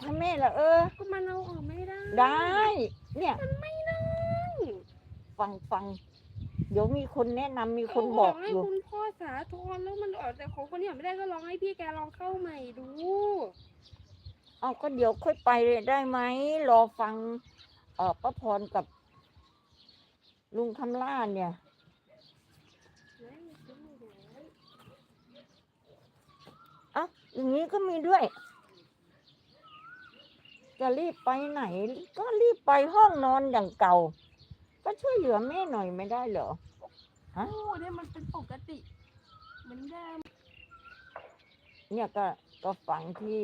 อกให้แม่ละเออ ก็มันเอาออกไม่ได้ได้ เนี่ย มันไม่ได้ฟังฟังเดี๋ยวมีคนแนะนำมีคนบอกให้อยู่คุณพ่อสาธรแล้วมันออกแต่ของคนนี้ออกไม่ได้ก็ลองให้พี่แกลองเข้าใหม่ดูเอาก็เดี๋ยวค่อยไปเลยได้ไหมรอฟังเออป้าพรกับ ลุงคำล่าเนี่ย เอ้าอย่างนี้ก็มีด้วย จะรีบไปไหน ก็รีบไปห้องนอนอย่างเก่า ก็ช่วยเหลือแม่หน่อยไม่ได้เหรอโอ้เนี่ยมันเป็นปกติเหมือนเดิมเนี่ยก็ก็ฝังที่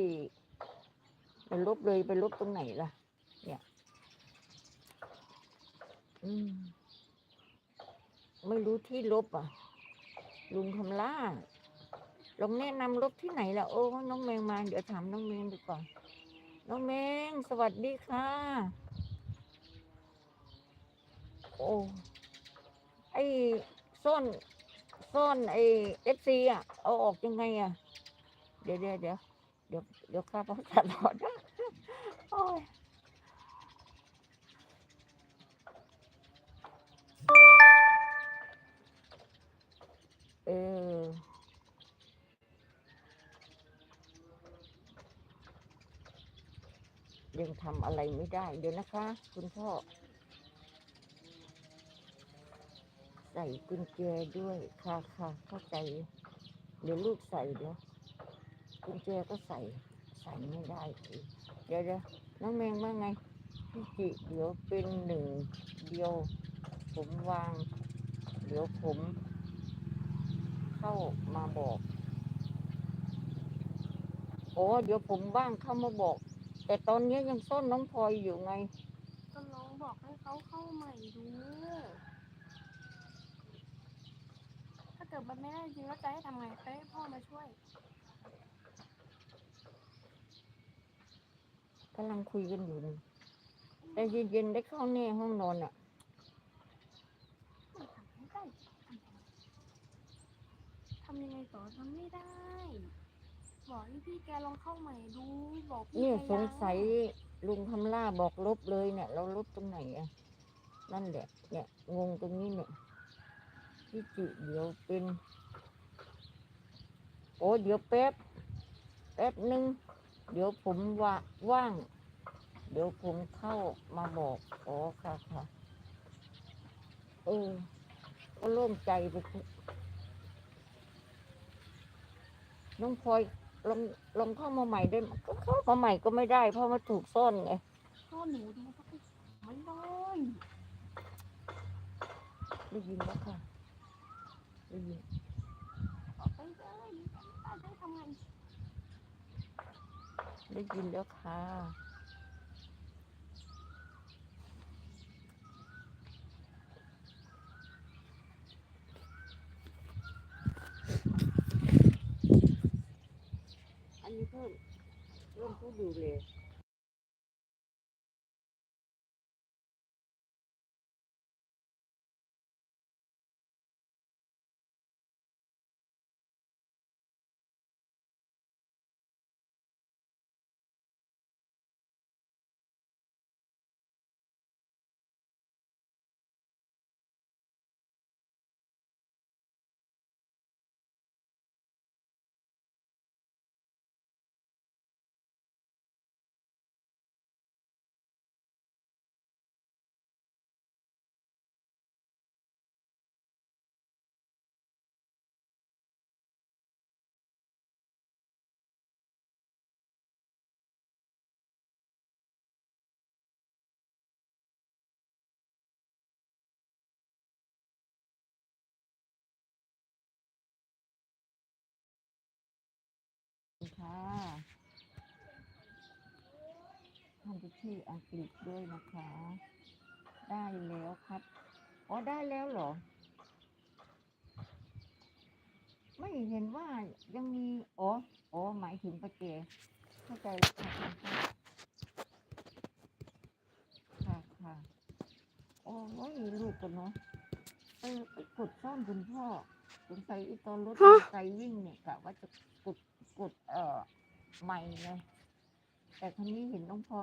ไปลบเลยไปลบตรงไหนล่ะ เนี่ย อืม ไม่รู้ที่ลบอะ ลุงคำล่าลองแนะนำลบที่ไหนล่ะ โอ้น้องแมงมา เดี๋ยวถามน้องแมงดูก่อน น้องแมงสวัสดีค่ะ โอ้ไอ้ซ่อนซ่อนไอ้เอฟซีอะ เอาออกยังไงอะ เดี๋ยวเดี๋ยวเดี๋ยวเดี๋ยวเดี๋ยวข้าพเจ้าตลอด ยังทำอะไรไม่ได้ เดี๋ยวนะคะ คุณพ่อ ใส่กุญแจด้วยค่ะค่ะเข้าใจ เดี๋ยวลูกใส่เดี๋ยวกุญแจก็ใส่ใส่ไม่ได้อีกเดี๋ยวเดี๋ยวน้องแมงว่าไงพี่จิเดี๋ยวเป็นหนึ่งเดียว ผมวาง เดี๋ยวผม เข้ามาบอกโอ้เดี๋ยวผมว่างเข้ามาบอก แต่ตอนนี้ยังซ่อนน้องพลอยอยู่ไง ก็ลองบอกให้เขาเข้าใหม่ดูถ้าเกิดมันไม่ได้จริงแล้วจะให้ทำไงจะให้พ่อมาช่วยกำลังคุยกันอยู่นี่แต่เย็นๆได้เข้าแน่ห้องนอนอะไม่ทำไม่ได้ทำยังไงต่อทำไม่ได้ บอกให้พี่แกลองเข้าใหม่ดู บอกพี่เนี่ยแกสงสัยลุงคำล่าบอกลบเลยเนี่ย เราลบตรงไหนอะ นั่นแหละ เนี่ยงงตรงนี้เนี่ยพี่จิเดี๋ยวเป็น โอ้เดี๋ยวแป๊บ แป๊บหนึ่งเดี๋ยวผมว่าว่าง เดี๋ยวผมเข้ามาบอกอ๋อค่ะค่ะเออก็โล่งใจไปทุกน้องพลอย ลองลองเข้ามาใหม่ได้ไหมก็เข้ามาใหม่ก็ไม่ได้ เพราะมันถูกซ่อนไงพ่อหนูดูสักทีไม่ได้ได้ยินแล้วค่ะได้ยินออกไปเลยป้าจะให้ทำไงได้ยินแล้วค่ะ ค่ะทำพิธีอังกฤษด้วยนะคะ ได้แล้วครับ อ๋อ ได้แล้วเหรอ ไม่เห็นว่ายังมี อ๋อ อ๋อ หมายถึงประเจเข้าใจแล้วค่ะค่ะค่ะโอ้ยลูกกันเนาะเออไปกดซ่อนคุณพ่อสงสัยไอีตอนรถมอเตอร์ไซค์วิ่งเนี่ยกะว่าจะกด กดเอ่อไม่ไงแต่ครั้นี้เห็นน้องพร